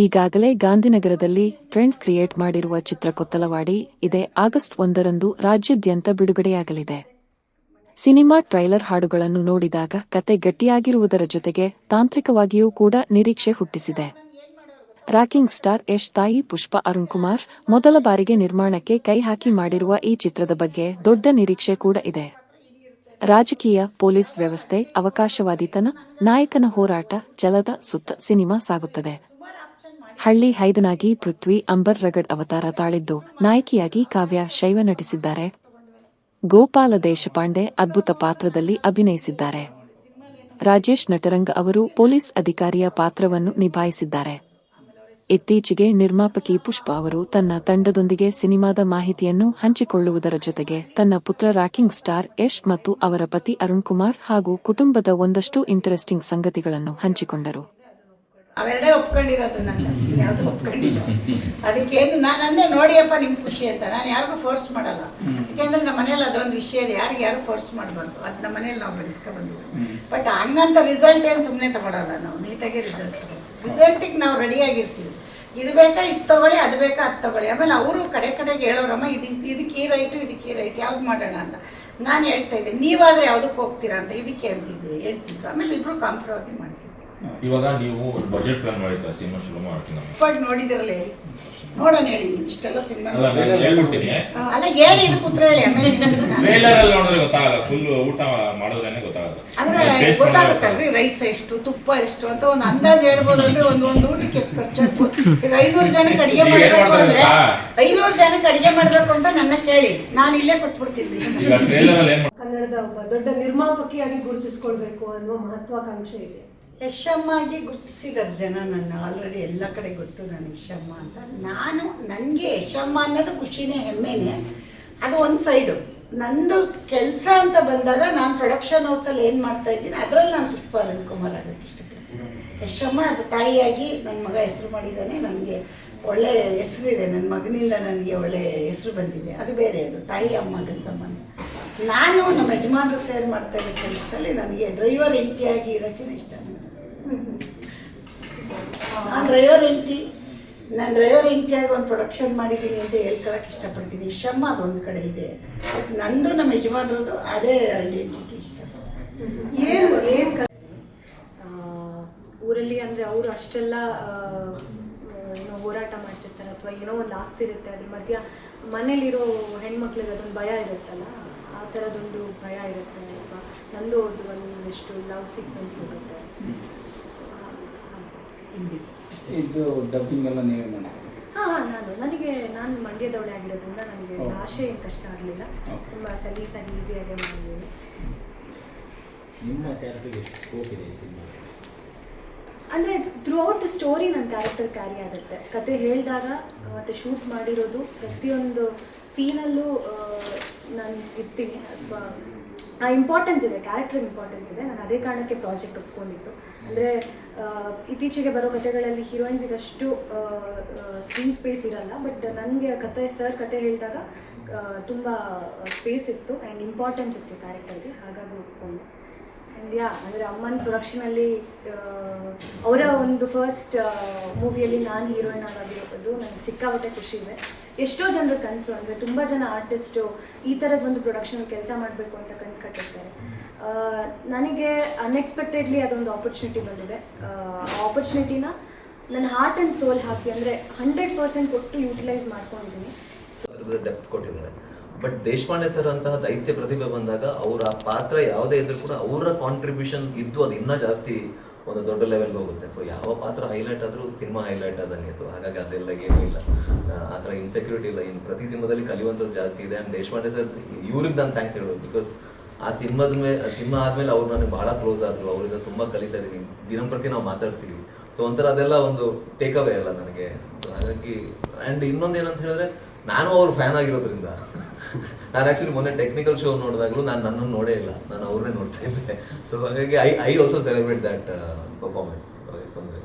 ಈಗಾಗಲೇ ಗಾಂಧಿನಗರದಲ್ಲಿ trend create ಮಾಡಿರುವ ಚಿತ್ರ ಕೊತ್ತಲವಾಡಿ ಇದೇ ಆಗಸ್ಟ್ ಒಂದರಂದು ರಾಜ್ಯಾದ್ಯಂತ ಬಿಡುಗಡೆಯಾಗಲಿದೆ. ಸಿನಿಮಾ, ಟ್ರೈಲರ್ ಹಾಡುಗಳನ್ನು ನೋಡಿದಾಗ ಕತೆ ಗಟ್ಟಿಯಾಗಿರುವುದರ ಜೊತೆಗೆ ತಾಂತ್ರಿಕವಾಗಿಯೂ ಕೂಡ ನಿರೀಕ್ಷೆ ಹುಟ್ಟಿಸಿದೆ. ರಾಕಿಂಗ್ ಸ್ಟಾರ್ ಯಶ್ ತಾಯಿ ಪುಷ್ಪ ಅರುಣ್ ಕುಮಾರ್ ಮೊದಲ ಬಾರಿಗೆ ನಿರ್ಮಾಣಕ್ಕೆ ಕೈ ಹಾಕಿ ಮಾಡಿರುವ ಈ ಚಿತ್ರದ ಬಗ್ಗೆ ದೊಡ್ಡ ನಿರೀಕ್ಷೆ ಕೂಡ ಇದೆ. ರಾಜಕೀಯ, ಪೊಲೀಸ್ ವ್ಯವಸ್ಥೆ, ಅವಕಾಶವಾದಿತನ, ನಾಯಕನ ಹೋರಾಟ, ಜಲದ ಸುತ್ತ ಸಿನಿಮಾ ಸಾಗುತ್ತದೆ. ಹಳ್ಳಿ ಹೈದನಾಗಿ ಪೃಥ್ವಿ ಅಂಬರ್ ರಗಡ್ ಅವತಾರ ತಾಳಿದ್ದು. ನಾಯಕಿಯಾಗಿ ಕಾವ್ಯ ಶೈವ ನಟಿಸಿದ್ದಾರೆ. ಗೋಪಾಲ ದೇಶಪಾಂಡೆ ಅದ್ಭುತ ಪಾತ್ರದಲ್ಲಿ ಅಭಿನಯಿಸಿದ್ದಾರೆ. ರಾಜೇಶ್ ನಟರಂಗ ಅವರು ಪೊಲೀಸ್ ಅಧಿಕಾರಿಯ ಪಾತ್ರವನ್ನು ನಿಭಾಯಿಸಿದ್ದಾರೆ. ಇತ್ತೀಚೆಗೆ ನಿರ್ಮಾಪಕಿ ಪುಷ್ಪ ಅವರು ತನ್ನ ತಂಡದೊಂದಿಗೆ ಸಿನಿಮಾದ ಮಾಹಿತಿಯನ್ನು ಹಂಚಿಕೊಳ್ಳುವುದರ ಜೊತೆಗೆ ತನ್ನ ಪುತ್ರ ರಾಕಿಂಗ್ ಸ್ಟಾರ್ ಯಶ್ ಮತ್ತು ಅವರ ಪತಿ ಅರುಣ್ ಕುಮಾರ್ ಹಾಗೂ ಕುಟುಂಬದ ಒಂದಷ್ಟು ಇಂಟರೆಸ್ಟಿಂಗ್ ಸಂಗತಿಗಳನ್ನು ಹಂಚಿಕೊಂಡರು. ಅವೆರಡೇ ಒಪ್ಕೊಂಡಿರೋದು ನನ್ನ ಯಾವುದು ಒಪ್ಕೊಂಡಿಲ್ಲ. ಅದಕ್ಕೇನು ನಾನು ಅಂದೆ ನೋಡಿಯಪ್ಪ ನಿಮ್ ಖುಷಿ ಅಂತ. ನಾನು ಯಾರಿಗೂ ಫೋರ್ಸ್ ಮಾಡಲ್ಲ. ಯಾಕೆಂದ್ರೆ ನಮ್ಮ ಮನೇಲಿ ಅದೊಂದು ವಿಷಯ ಇದೆ. ಯಾರಿಗೆ ಯಾರು ಫೋರ್ಸ್ ಮಾಡಬಾರ್ದು. ಅದು ನಮ್ಮ ಮನೇಲಿ ನಾವು ಬೆಳೆಸ್ಕೊ ಬಂದಿಲ್ಲ ಬಟ್ ಹಂಗಂತ ರಿಸಲ್ಟ್ ಏನು ಸುಮ್ಮನೆ ತಗೊಳಲ್ಲ ನಾವು. ನೀಟಾಗಿ ರಿಸಲ್ಟ್ ತಗೊಳ್ತೀವಿ. ರಿಸಲ್ಟಿಗೆ ನಾವು ರೆಡಿಯಾಗಿರ್ತೀವಿ ಇದು ಬೇಕಾ ಇದು ತಗೊಳ್ಳಿ ಅದು ಬೇಕಾ ಅದು ತಗೊಳ್ಳಿ. ಆಮೇಲೆ ಅವರು ಕಡೆ ಕಡೆಗೆ ಹೇಳೋರಮ್ಮ ಇದು ಇದಕ್ಕೆ ಈ ರೈಟು ಇದಕ್ಕೆ ಈ ರೈಟ್ ಯಾವ್ದು ಮಾಡೋಣ ಅಂತ. ನಾನು ಹೇಳ್ತಾ ಇದ್ದೆ ನೀವಾದ್ರೆ ಯಾವುದಕ್ಕೆ ಹೋಗ್ತೀರಾ ಅಂತ ಇದಕ್ಕೆ ಅಂತಿದ್ದೆ ಹೇಳ್ತಿದ್ರು. ಆಮೇಲೆ ಇಬ್ರು ಕಾಂಪ್ರವಾಗಿ ಮಾಡ್ತಿದ್ವಿ ಇವಾಗ ನೀವು ಬಜೆಟ್ ಪ್ಲಾನ್ ಮಾಡಿದ್ರ ಸಿನಿಮಾ ಶುರು ಮಾಡಿ ನೋಡಿದಿರಲ್ಲ ಹೇಳಿ. ನೋಡೋಣ ಹೇಳಿ ನೀವು ಇಷ್ಟೆಲ್ಲ ಸಿನಿಮಾ ಅಲ್ಲ ನಾನು ಹೇಳ್ಬಿಡ್ತೀನಿ. ಅಲ್ಲ ಹೇಳಿ ಇದಕ್ಕೆ ಉತ್ತರ ಹೇಳಿ ಆಮೇಲೆ ಇನ್ನೊಂದನ್ನ. ಟ್ರೇಲರ್ ಅಲ್ಲಿ ನೋಡಿದ್ರೆ ಗೊತ್ತಾಗಲ್ಲ ಫುಲ್ ಊಟ ಮಾಡಿದ್ರೇನೆ ಗೊತ್ತಾಗಲ್ಲ. ಅಂದ್ರೆ Taste ಗೊತ್ತಾಗುತ್ತಲ್ರಿ ರೈಟ್ಸ್ ಎಷ್ಟು ತುಪ್ಪ ಎಷ್ಟು ಅಂತ ಒಂದು ಅಂದಾಜು ಹೇಳ್ಬೋದು ಅಂದ್ರೆ ಒಂದು ಒಂದು ಊಟಕ್ಕೆ ಎಷ್ಟು ಖರ್ಚಾಗ್ಬೋದು. ಈಗ ಐನೂರು ಜನಕ್ಕೆ ಅಡಿಗೆ ಈಗ ಏನ್ ಮಾಡಬೇಕು ಅಂದ್ರೆ ಐನೂರು ಜನಕ್ಕೆ ಅಡಿಗೆ ಮಾಡ್ಬೇಕು ಅಂತ ನನ್ನ ಕೇಳಿ. ನಾನು ಇಲ್ಲೇ ಕೊಟ್ಬಿಡ್ತೀನಿ. ಈಗ ಟ್ರೇಲರ್ ಅಲ್ಲಿ ಏನ್ ಕನ್ನಡದ ಒಬ್ಬ ದೊಡ್ಡ ನಿರ್ಮಾಪಕಿಯಾಗಿ ಗುರುತಿಸ್ಕೊಳ್ಬೇಕು ಅನ್ನುವ ಮಹತ್ವಾಕಾಂಕ್ಷೆ ಇದೆ. ಯಶಮ್ಮಾಗಿ ಗುರುತಿಸಿದಾರೆ ಜನ ನನ್ನ ಆಲ್ರೆಡಿ ಎಲ್ಲ ಕಡೆ ಗೊತ್ತು ನಾನು ಯಶಮ್ಮ ಅಂತ. ನಾನು, ನನಗೆ ಯಶಮ್ಮ ಅನ್ನೋದು ಖುಷಿನೇ, ಹೆಮ್ಮೆನೇ. ಅದು ಒಂದು ಸೈಡು ನಂದು ಕೆಲಸ ಅಂತ ಬಂದಾಗ ನಾನು ಪ್ರೊಡಕ್ಷನ್ ಹೌಸಲ್ಲಿ ಏನು ಮಾಡ್ತಾ ಇದ್ದೀನಿ, ಅದರಲ್ಲಿ ನಾನು ಪುಷ್ಪ ಅರುಣ್ ಕುಮಾರ್ ಆಗಬೇಕು ಇಷ್ಟಪಡ್ತೀನಿ. ಯಶಮ್ಮ ಅದು ತಾಯಿಯಾಗಿ ನನ್ನ ಮಗ ಹೆಸರು ಮಾಡಿದ್ದಾನೆ, ನನಗೆ ಒಳ್ಳೆ ಹೆಸರಿದೆ ನನ್ನ ಮಗನಿಂದ ನನಗೆ ಒಳ್ಳೆ ಹೆಸರು ಬಂದಿದೆ. ಅದು ಬೇರೆ, ಅದು ತಾಯಿ ಅಮ್ಮಗನ ಸಂಬಂಧ. ನಾನು ನಮ್ಮ ಯಜಮಾನರು ಸೇರ್ ಮಾಡ್ತಾ ಇರೋ ಕೆಲಸದಲ್ಲಿ ನನಗೆ ಡ್ರೈವರ್ ಎಂಟಿಯಾಗಿ ಇರೋಕ್ಕೇನೆ ಇಷ್ಟ. ನನಗೆ ನಾನು ಡ್ರೈವರ್ ಹೆಂಡತಿ ನಾನು ಡ್ರೈವರ್ ಹೆಂಡತಿಯಾಗಿ ಒಂದು ಪ್ರೊಡಕ್ಷನ್ ಮಾಡಿದ್ದೀನಿ ಅಂತ ಹೇಳ್ಕೊಳಕ್ಕೆ ಇಷ್ಟಪಡ್ತೀನಿ. ಶ್ರಮ ಅದೊಂದು ಕಡೆ ಇದೆ. ಬಟ್ ನಂದು ನಮ್ಮ ಯಜಮಾನ್ರದ್ದು ಅದೇ ಐಡೆಂಟಿಟಿ ಇಷ್ಟ. ಏನು ಏನು ಊರಲ್ಲಿ ಅಂದರೆ ಅವರು ಅಷ್ಟೆಲ್ಲ ಏನೋ ಹೋರಾಟ ಮಾಡ್ತಿರ್ತಾರೆ ಅಥವಾ ಏನೋ ಒಂದು ಆಗ್ತಿರುತ್ತೆ. ಅದ್ರ ಮಧ್ಯ ಮನೇಲಿರೋ ಹೆಣ್ಮಕ್ಳಿಗೆ ಅದೊಂದು ಭಯ ಇರುತ್ತಲ್ಲ? ಆ ಥರದೊಂದು ಭಯ ಇರುತ್ತೆ ಅಥವಾ ನಂದು ಅವ್ರದ್ದು ಒಂದಿಷ್ಟು ಲವ್ ಸೀಕ್ವೆನ್ಸ್ ಇರುತ್ತೆ ಇದು ಡಬ್ಬಿಂಗ್ ಎಲ್ಲ ನೀವೇ ಮಾಡಿ ಹಾ ಹಾ, ನಾನು ನನಗೆ ನಾನು ಮಂಡ್ಯದವಳೆ ಆಗಿರೋದ್ರಿಂದ ನನಗೆ. ಭಾಷೆ ಏನು ಕಷ್ಟ ಆಗಲಿಲ್ಲ. ತುಂಬ ಸಲೀಸಾಗಿ ಈಸಿಯಾಗಿ ಮಾಡಿದ್ದೀನಿ. ನಿಮ್ಮ ಕ್ಯಾರೆಕ್ಟರ್ಗೆ ಸ್ಕೋಪ್ ಇದೆ ಸಿನಿಮಾ ಅಂದರೆ ಥ್ರೂ ಔಟ್ ದ ಸ್ಟೋರಿ ನನ್ನ ಕ್ಯಾರೆಕ್ಟರ್ ಕ್ಯಾರಿ ಆಗುತ್ತೆ. ಕತೆ ಹೇಳಿದಾಗ ಮತ್ತು ಶೂಟ್ ಮಾಡಿರೋದು ಪ್ರತಿಯೊಂದು ಸೀನಲ್ಲೂ ನಾನು ಇರ್ತೀನಿ. ಅಥವಾ ಆ ಇಂಪಾರ್ಟೆನ್ಸ್ ಇದೆ ಕ್ಯಾರೆಕ್ಟರ್ ಇಂಪಾರ್ಟೆನ್ಸ್ ಇದೆ. ನಾನು ಅದೇ ಕಾರಣಕ್ಕೆ ಪ್ರಾಜೆಕ್ಟ್ ಒಪ್ಕೊಂಡಿತ್ತು ಅಂದರೆ ಇತ್ತೀಚೆಗೆ ಬರೋ ಕಥೆಗಳಲ್ಲಿ ಹೀರೋಯಿನ್ಸಿಗೆ ಅಷ್ಟು ಸ್ಕ್ರೀನ್ ಸ್ಪೇಸ್ ಇರಲ್ಲ. ಬಟ್ ನನಗೆ ಕತೆ ಸರ್ ಕತೆ ಹೇಳಿದಾಗ ತುಂಬ ಸ್ಪೇಸ್ ಇತ್ತು. ಆ್ಯಂಡ್ ಇಂಪಾರ್ಟೆನ್ಸ್ ಇತ್ತು ಕ್ಯಾರೆಕ್ಟರ್ಗೆ ಹಾಗಾಗಿ ಒಪ್ಕೊಂಡು. ಆ್ಯಂಡ್ ಯಾ ಅಂದರೆ ಅಮ್ಮನ ಪ್ರೊಡಕ್ಷನಲ್ಲಿ ಅವರ ಒಂದು ಫಸ್ಟ್ ಮೂವಿಯಲ್ಲಿ ನಾನು ಹೀರೋಯಿನ್ ಆಗಿರೋದು ನನಗೆ ಸಿಕ್ಕಾಪಟ್ಟೆ ಖುಷಿ ಇದೆ. ಎಷ್ಟೋ ಜನರ ಕನಸು, ಅಂದರೆ ತುಂಬ ಜನ ಆರ್ಟಿಸ್ಟು ಈ ಥರದ ಒಂದು ಪ್ರೊಡಕ್ಷನ್ ಕೆಲಸ ಮಾಡಬೇಕು ಅಂತ ಕನಸು ಕಟ್ಟಿರ್ತಾರೆ. ನನಗೆ ಅನ್ಎಕ್ಸ್ಪೆಕ್ಟೆಡ್ಲಿ ಅದೊಂದು ಆಪರ್ಚುನಿಟಿ ಬಂದಿದೆ. ಆ ಆಪರ್ಚುನಿಟಿನ ನನ್ನ ಹಾರ್ಟ್ ಆ್ಯಂಡ್ ಸೋಲ್ ಹಾಕಿ, ಅಂದರೆ ಹಂಡ್ರೆಡ್ ಪರ್ಸೆಂಟ್ ಕೊಟ್ಟು ಯೂಟಿಲೈಸ್ ಮಾಡ್ಕೊಂಡಿದ್ದೀನಿ. ಕೊಟ್ಟಿದ್ದಾರೆ. ಬಟ್ ದೇಶಪಾಂಡೆ ಸರ್ ಅಂತಹ ದೈತ್ಯ ಪ್ರತಿಭೆ ಬಂದಾಗ ಅವರ ಪಾತ್ರ ಯಾವುದೇ ಇದ್ರೂ ಕೂಡ ಅವರ ಕಾಂಟ್ರಿಬ್ಯೂಷನ್ ಇದ್ದು ಅದು ಇನ್ನೂ ಜಾಸ್ತಿ ಒಂದು ದೊಡ್ಡ ಲೆವೆಲ್ಗೆ ಹೋಗುತ್ತೆ. ಸೊ ಯಾವ ಪಾತ್ರ ಹೈಲೈಟ್ ಆದರೂ ಸಿನಿಮಾ ಹೈಲೈಟ್ ಆದಂಗೆ. ಸೊ ಹಾಗಾಗಿ ಅದೆಲ್ಲ ಏನೂ ಇಲ್ಲ. ಆ, ಆ ಥರ ಇನ್ಸೆಕ್ಯೂರಿಟಿ ಇಲ್ಲ. ಇನ್ನು ಪ್ರತಿ ಸಿನಿಮಾದಲ್ಲಿ ಕಲಿಯುವಂಥದ್ದು ಜಾಸ್ತಿ ಇದೆ. ಆ್ಯಂಡ್ ದೇಶಪಾಂಡೆ ಸರ್ ಇವ್ರಿಗೆ ನಾನು ಥ್ಯಾಂಕ್ಸ್ ಹೇಳೋದು. ಬಿಕಾಸ್ ಆ ಸಿನಿಮಾದ ಮೇಲೆ ಸಿನಿಮಾ ಆದಮೇಲೆ ಅವ್ರು ನನಗೆ ಭಾಳ ಕ್ಲೋಸ್ ಆದರು. ಅವರಿಂದ ತುಂಬ ಕಲಿತಾ ಇದ್ದೀನಿ ದಿನಂಪ್ರತಿ ನಾವು ಮಾತಾಡ್ತೀವಿ. ಸೊ ಒಂಥರ ಅದೆಲ್ಲ ಒಂದು ಟೇಕ್ ಅವೇ ಅಲ್ಲ ನನಗೆ. ಸೊ ಹಾಗಾಗಿ ಆ್ಯಂಡ್ ಇನ್ನೊಂದು ಏನಂತ ಹೇಳಿದ್ರೆ ನಾನು ಅವ್ರ ಫ್ಯಾನ್ ಆಗಿರೋದ್ರಿಂದ. ನಾನು ಆ್ಯಕ್ಚುಲಿ ಮೊನ್ನೆ ಟೆಕ್ನಿಕಲ್ ಶೋ ನೋಡಿದಾಗಲೂ ನಾನು ನನ್ನನ್ನು ನೋಡೇ ಇಲ್ಲ. ನಾನು ಅವ್ರನ್ನೇ ನೋಡ್ತಾ ಇದ್ದೆ. ಸೊ ಹಾಗಾಗಿ I I also celebrate that performance so ತೊಂದರೆ